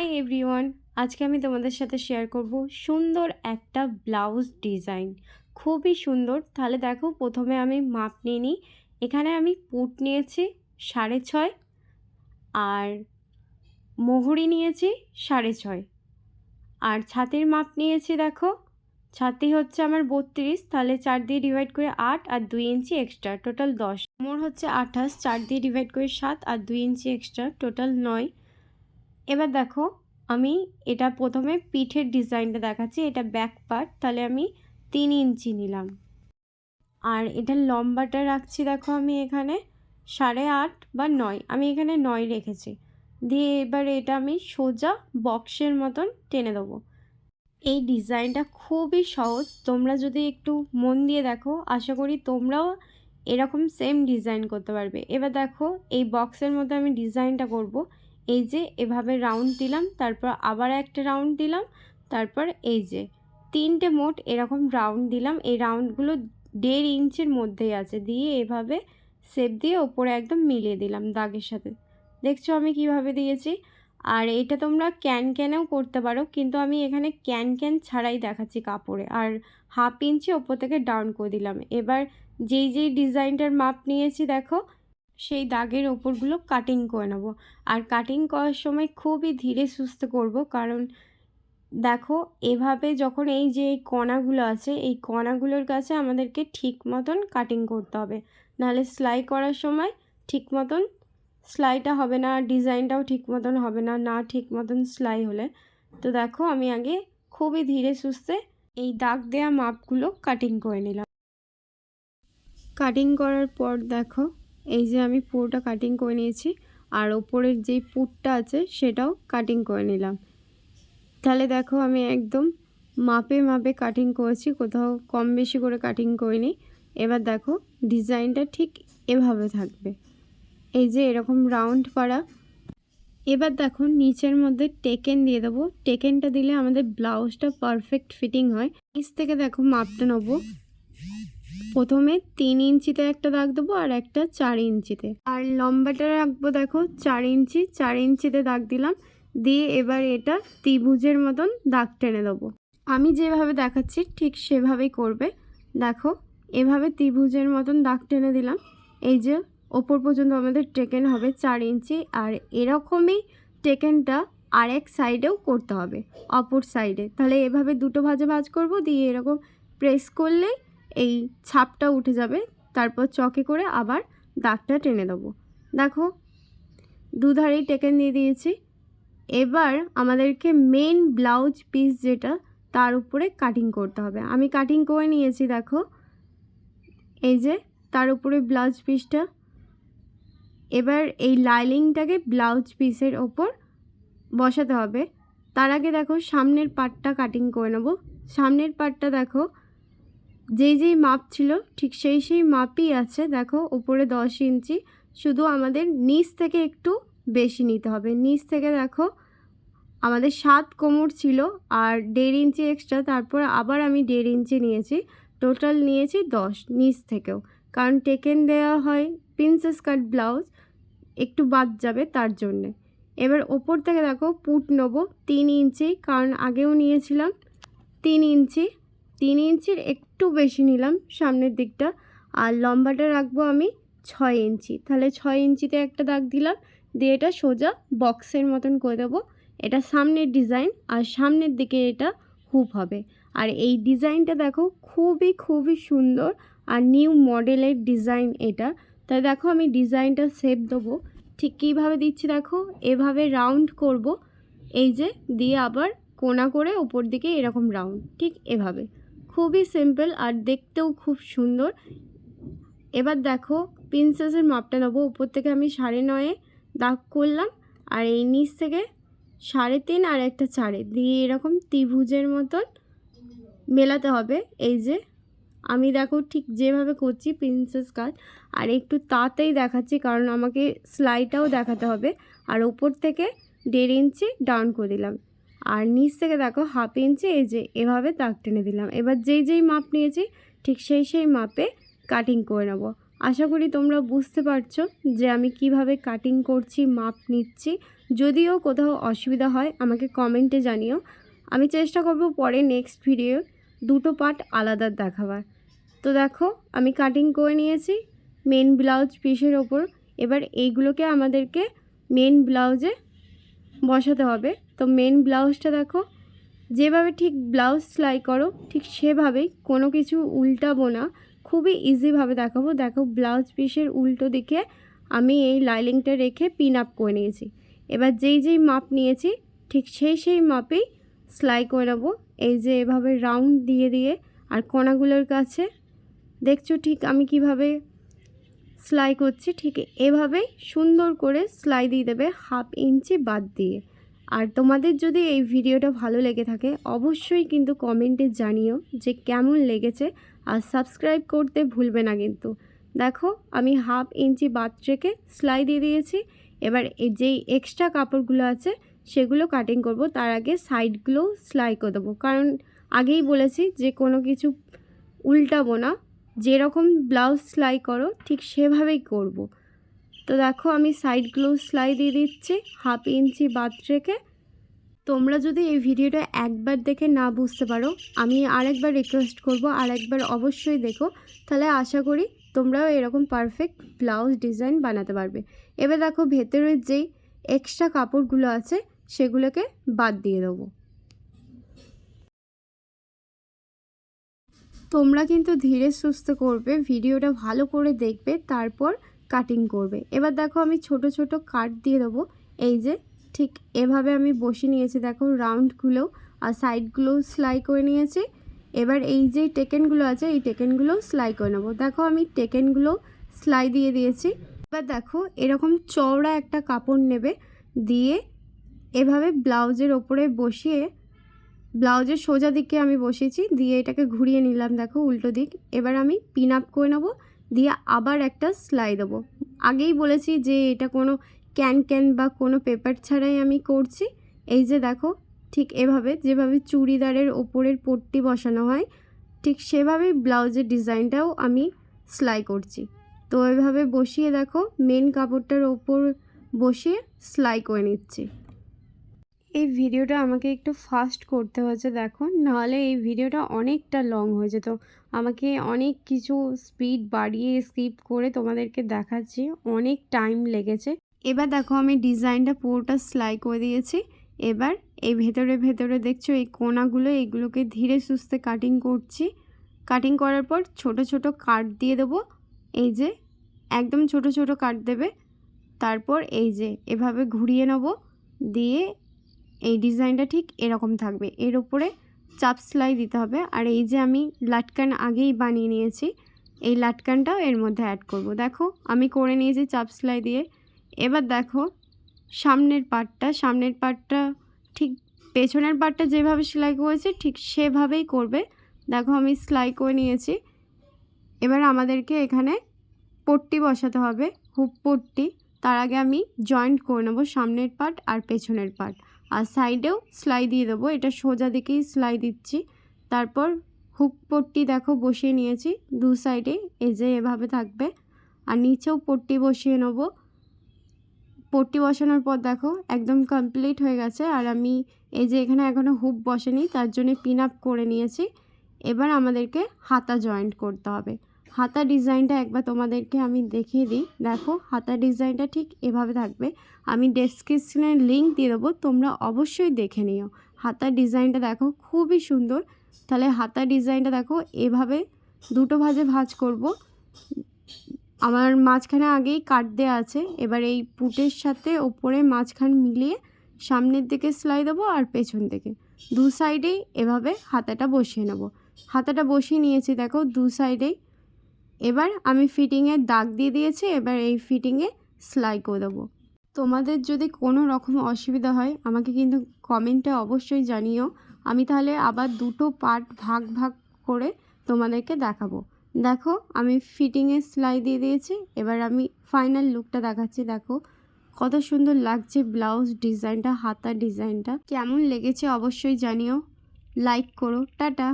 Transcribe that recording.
Hi everyone আজকে আমি তোমাদের সাথে শেয়ার করব সুন্দর একটা ব্লাউজ ডিজাইন খুবই সুন্দর। তাহলে দেখো, প্রথমে আমি মাপ নিয়ে নিই। এখানে আমি পুট নিয়েছি সাড়ে ছয় আর মোহরি নিয়েছি সাড়ে ছয়। আর ছাতির মাপ নিয়েছি দেখো, ছাতি হচ্ছে আমার বত্রিশ, তাহলে চার দিয়ে ডিভাইড করে আট আর দুই ইঞ্চি এক্সট্রা টোটাল দশ। মোর হচ্ছে আঠাশ, চার দিয়ে ডিভাইড করে সাত আর দুই ইঞ্চি এক্সট্রা টোটাল নয়। এবার দেখো, আমি এটা প্রথমে পিঠের ডিজাইনটা দেখাচ্ছি, এটা ব্যাক পার্ট তাহলে আমি তিন ইঞ্চি নিলাম। আর এটা লম্বাটা রাখছি দেখো আমি এখানে, সাড়ে আট বা নয়, আমি এখানে নয় রেখেছি। দিয়ে এবার এটা আমি সোজা বক্সের মতন টেনে দেবো। এই ডিজাইনটা খুবই সহজ, তোমরা যদি একটু মন দিয়ে দেখো, আশা করি তোমরাও এরকম সেম ডিজাইন করতে পারবে। এবার দেখো, এই বক্সের মধ্যে আমি ডিজাইনটা করব। এই যে এভাবে রাউন্ড দিলাম, তারপর আবার একটা রাউন্ড দিলাম, তারপর এই যে। তিনটে মোট এরকম রাউন্ড দিলাম, এই রাউন্ডগুলো দেড় ইঞ্চের মধ্যেই আছে, দিয়ে এভাবে সেপ দিয়ে ওপরে একদম মিলিয়ে দিলাম দাগের সাথে। দেখছ আমি কীভাবে দিয়েছি? আর এটা তোমরা ক্যান ক্যানেও করতে পারো, কিন্তু আমি এখানে ক্যান ক্যান ছাড়াই দেখাচ্ছি কাপড়ে। আর হাফ ইঞ্চি ওপর থেকে ডাউন করে দিলাম। এবার যেই যেই ডিজাইনটার মাপ নিয়েছি, দেখো সেই দাগের ওপরগুলো কাটিং করে নেব। আর কাটিং করার সময় খুবই ধীরে সুস্থে করব কারণ দেখো, এভাবে যখন এই যে কণাগুলো আছে, এই কণাগুলোর কাছে আমাদেরকে ঠিক মতন কাটিং করতে হবে। নাহলে সেলাই করার সময় ঠিক মতন সেলাইটা হবে না ডিজাইনটাও ঠিক মতন হবে না না ঠিক মতন সেলাই হলে। তো দেখো, আমি আগে খুবই ধীরে সুস্থে এই দাগ দেওয়া মাপগুলো কাটিং করে নিলাম। কাটিং করার পর দেখো এই যে আমি পুরোটা কাটিং করে নিয়েছি, আর ওপরের যেই পুটটা আছে সেটাও কাটিং করে নিলাম। তাহলে দেখো আমি একদম মাপে মাপে কাটিং করেছি, কোথাও কম বেশি করে কাটিং করিনি। এবার দেখো ডিজাইনটা ঠিক এভাবে থাকবে। এই যে এরকম রাউন্ড পাড়া। এবার দেখো নিচের মধ্যে টেকেন দিয়ে দেবো। টেকেনটা দিলে আমাদের ব্লাউজটা পারফেক্ট ফিটিং হয়। নিচ থেকে দেখো মাপটা নেব। প্রথমে তিন ইঞ্চিতে একটা দাগ দেবো আর একটা চার ইঞ্চিতে। আর লম্বাটা রাখব দেখো, চার ইঞ্চি, চার ইঞ্চিতে দাগ দিলাম। দিয়ে এবার এটা ত্রিভুজের মতন দাগ টেনে দেবো। আমি যেভাবে দেখাচ্ছি ঠিক সেভাবেই করবে। দেখো, এভাবে ত্রিভুজের মতন দাগ টেনে দিলাম। এই যে ওপর পর্যন্ত আমাদের টেকেন হবে চার ইঞ্চি আর এরকমই টেকেনটা আরেক সাইডেও করতে হবে, অপর সাইডে। তাহলে এভাবে দুটো ভাজে ভাজ করব, দিয়ে এরকম প্রেস করলেই এই ছাপটা উঠে যাবে। তারপর চকে করে আবার দাগটা টেনে দেবো। দেখো, দুধারেই টেকেন দিয়ে দিয়েছি। এবার আমাদেরকে মেন ব্লাউজ পিস যেটা, তার উপরে কাটিং করতে হবে। আমি কাটিং করে নিয়েছি, দেখো। এই যে, তার উপরে ব্লাউজ পিসটা এবার এই লাইলিংটাকে ব্লাউজ পিসের ওপর বসাতে হবে। তার আগে দেখো, সামনের পাটটা কাটিং করে নেব। সামনের পাটটা দেখো যেই যেই মাপ ছিল, ঠিক সেই সেই মাপই আছে। দেখো, উপরে দশ ইঞ্চি। শুধু আমাদের নিচ থেকে একটু বেশি নিতে হবে। নিচ থেকে দেখো, আমাদের সাত কোমর ছিল আর দেড় ইঞ্চি এক্সট্রা তারপর আবার আমি দেড় ইঞ্চি নিয়েছি। টোটাল নিয়েছি দশ নিচ থেকেও। কারণ টেকেন দেওয়া হয় প্রিন্সেস কাট ব্লাউজ একটু বাদ যাবে তার জন্যে। এবার ওপর থেকে দেখো, পুট নেব তিন ইঞ্চি। কারণ আগেও নিয়েছিলাম তিন ইঞ্চি। তিন ইঞ্চির একটু বেশি নিলাম সামনের দিকটা। আর লম্বাটা রাখব আমি ছয় ইঞ্চি। তাহলে ছয় ইঞ্চিতে একটা দাগ দিলাম, দিয়ে এটা সোজা বক্সের মতন করে দেবো। এটা সামনের ডিজাইন, আর সামনের দিকে এটা হুপ হবে। আর এই ডিজাইনটা দেখো খুবই খুবই সুন্দর আর নিউ মডেলের ডিজাইন এটা। তাই দেখো আমি ডিজাইনটা সেপ দেবো। ঠিক কীভাবে দিচ্ছি দেখো? এভাবে রাউন্ড করব। এই যে, দিয়ে আবার কোনা করে ওপর দিকে এরকম রাউন্ড ঠিক এভাবে। খুবই সিম্পল আর দেখতেও খুব সুন্দর। এবার দেখো প্রিন্সেসের মাপটা নেব। উপর থেকে আমি সাড়ে নয়ে দাগ করলাম আর এই নিচ থেকে সাড়ে তিন আর একটা চারে। দিয়ে এরকম ত্রিভুজের মতন মেলাতে হবে। এই যে, আমি দেখো ঠিক যেভাবে করছি প্রিন্সেস কাট আর একটু তাতেই দেখাচ্ছি, কারণ আমাকে স্লাইটাও দেখাতে হবে। আর ওপর থেকে দেড় ইঞ্চি ডাউন করে দিলাম। আর নিচ থেকে দেখো হাফ ইঞ্চি, এই যে এভাবে দাগ টেনে দিলাম। এবার যেই যেই মাপ নিয়েছি, ঠিক সেই সেই মাপে কাটিং করে নেব। আশা করি তোমরা বুঝতে পারছ যে আমি কীভাবে কাটিং করছি, মাপ নিচ্ছি। যদিও কোথাও অসুবিধা হয়, আমাকে কমেন্টে জানিও। আমি চেষ্টা করব পরে নেক্সট ভিডিও দুটো পার্ট আলাদা দেখাবার। তো দেখো, আমি কাটিং করে নিয়েছি মেন ব্লাউজ পিসের ওপর। এবার এইগুলোকে আমাদেরকে মেন ব্লাউজে বসাতে হবে। তো মেন ব্লাউজটা দেখো। যেভাবে ঠিক ব্লাউজ সেলাই করো, ঠিক সেভাবেই কোনো কিছু উল্টাবো না। খুবই ইজিভাবে দেখাবো। দেখো ব্লাউজ পিসের উল্টো দিকে আমি এই লাইলিংটা রেখে পিন আপ করে নিয়েছি। এবার যেই যেই মাপ নিয়েছি, ঠিক সেই সেই মাপেই সেলাই করে নেব। এই যে এভাবে রাউন্ড দিয়ে দিয়ে আর কোনাগুলোর কাছে। দেখছ ঠিক আমি কীভাবে সেলাই করছি, ঠিক এভাবেই সুন্দর করে সেলাই দিয়ে দেবে হাফ ইঞ্চি বাদ দিয়ে। আর তোমাদের যদি এই ভিডিওটা ভালো লেগে থাকে, অবশ্যই কিন্তু কমেন্টে জানিও যে কেমন লেগেছে আর সাবস্ক্রাইব করতে ভুলবে না কিন্তু। দেখো, আমি হাফ ইঞ্চি বাদ রেখে সেলাই দিয়ে দিয়েছি। এবার এই যেই এক্সট্রা কাপড়গুলো আছে, সেগুলো কাটিং করব। তার আগে সাইডগুলো সেলাই করে দেবো। কারণ আগেই বলেছি যে কোনো কিছু উল্টাবো না। যেরকম ব্লাউজ সেলাই করো, ঠিক সেভাবেই করব। তো দেখো আমি সাইড সাইডগুলো সেলাই দিয়ে দিচ্ছি হাফ ইঞ্চি বাদ রেখে। তোমরা যদি এই ভিডিওটা একবার দেখে না বুঝতে পারো, আমি আরেকবার রিকোয়েস্ট করব, আরেকবার অবশ্যই দেখো। তাহলে আশা করি তোমরাও এরকম পারফেক্ট ব্লাউজ ডিজাইন বানাতে পারবে। এবার দেখো ভেতরের যেই এক্সট্রা কাপড়গুলো আছে, সেগুলোকে বাদ দিয়ে দেবো। তোমরা কিন্তু ধীরে সুস্থ করবে ভিডিওটা ভালো করে দেখবে, তারপর কাটিং করবে। এবার দেখো আমি ছোট ছোট কাট দিয়ে দেবো। এই যে, ঠিক এভাবে আমি বসে নিয়েছি। দেখো রাউন্ডগুলো আর সাইডগুলো সেলাই করে নিয়েছি। এবার এই যে টেকেনগুলো আছে, এই টেকেনগুলো সেলাই করে নেব। দেখো আমি টেকেনগুলো সেলাই দিয়ে দিয়েছি। এবার দেখো এরকম চওড়া একটা কাপড় নেবে। দিয়ে এভাবে ব্লাউজের ওপরে বসিয়ে, ব্লাউজের সোজা দিকে আমি বসেছি দিয়ে এটাকে ঘুরিয়ে নিলাম, দেখো উল্টো দিক। এবার আমি পিন আপ করে নেব। দিয়ে আবার একটা সেলাই দেবো। আগেই বলেছি যে এটা কোনো ক্যান ক্যান বা কোনো পেপার ছাড়াই আমি করছি। এই যে দেখো, ঠিক এভাবে যেভাবে চুড়িদারের ওপরের পট্টি বসানো হয়, ঠিক সেভাবেই ব্লাউজের ডিজাইনটাও আমি সেলাই করছি। তো এভাবে বসিয়ে দেখো মেন কাপড়টার ওপর বসিয়ে সেলাই করে নিচ্ছি। এই ভিডিওটা আমাকে একটু ফাস্ট করতে হয়েছে, দেখো। নাহলে এই ভিডিওটা অনেকটা লং হয়ে যেত। আমাকে অনেক কিছু স্পিড বাড়িয়ে স্কিপ করে তোমাদেরকে দেখাচ্ছি। অনেক টাইম লেগেছে। এবার দেখো, আমি ডিজাইনটা পুরোটা সেলাই করে দিয়েছি। এবার এই ভেতরে ভেতরে দেখছ, এই কোনাগুলো, এগুলোকে ধীরে সুস্থে কাটিং করছি। কাটিং করার পর ছোট ছোট কাট দিয়ে দেবো। এই যে, একদম ছোট ছোট কাট দেবে। তারপর এই যে, এভাবে ঘুরিয়ে নেব। দিয়ে এই ডিজাইনটা ঠিক এরকম থাকবে। এর উপরে চাপ সেলাই দিতে হবে। আর এই যে আমি লাটকান আগেই বানিয়ে নিয়েছি, এই লাটকানটাও এর মধ্যে অ্যাড করব। দেখো, আমি করে নিয়েছি চাপ সেলাই দিয়ে। এবার দেখো, সামনের পার্টটা সামনের পার্টটা ঠিক পেছনের পার্টটা যেভাবে সেলাই করেছে, ঠিক সেভাবেই করবে। দেখো, আমি সেলাই করে নিয়েছি। এবার আমাদেরকে এখানে পট্টি বসাতে হবে হুপ পট্টি। তার আগে আমি জয়েন্ট করে নেব সামনের পার্ট আর পেছনের পার্ট আর সাইডেও সেলাই দিয়ে দেবো। এটা সোজা দিকেই সেলাই দিচ্ছি। তারপর হুক পট্টি দেখো বসিয়ে নিয়েছি। দু সাইডে এই যে এভাবে থাকবে। আর নিচেও পট্টি বসিয়ে নেব। পট্টি বসানোর পর দেখো একদম কমপ্লিট হয়ে গেছে। আর আমি এই যে এখানে এখনও হুপ বসেনি, তার জন্য পিন আপ করে নিয়েছি। এবার আমাদেরকে হাতা জয়েন্ট করতে হবে। হাতা ডিজাইনটা একবার তোমাদেরকে আমি দেখিয়ে দিই। দেখো, হাতা ডিজাইনটা ঠিক এভাবে থাকবে। আমি ডেসক্রিপশনের লিঙ্ক দিয়ে দেবো, তোমরা অবশ্যই দেখে নিও। হাতা ডিজাইনটা দেখো, খুবই সুন্দর। তাহলে হাতা ডিজাইনটা দেখো, এভাবে দুটো ভাজে ভাজ করব। আমার মাঝখানে আগেই কাট দেওয়া আছে, এবার এই পুটের সাথে ওপরে মাঝখান মিলিয়ে সামনের দিকে সেলাই দেবো আর পেছন দিকে। দু সাইডেই এভাবে হাতাটা বসিয়ে নেব। হাতাটা বসিয়ে নিয়েছি, দেখো, দু সাইডেই এবার আমি ফিটিংয়ের দাগ দিয়ে দিয়েছি, এবার এই ফিটিংয়ে সেলাই করে দেবো। তোমাদের যদি কোনো রকম অসুবিধা হয়, আমাকে কিন্তু কমেন্টে অবশ্যই জানিও। আমি তাহলে আবার দুটো পার্ট ভাগ ভাগ করে তোমাদেরকে দেখাবো। দেখো, আমি ফিটিংয়ে সেলাই দিয়ে দিয়েছি, এবার আমি ফাইনাল লুকটা দেখাচ্ছি। দেখো, কত সুন্দর লাগছে ব্লাউজ ডিজাইনটা হাতার ডিজাইনটা কেমন লেগেছে অবশ্যই জানিও। লাইক করো, টাটা।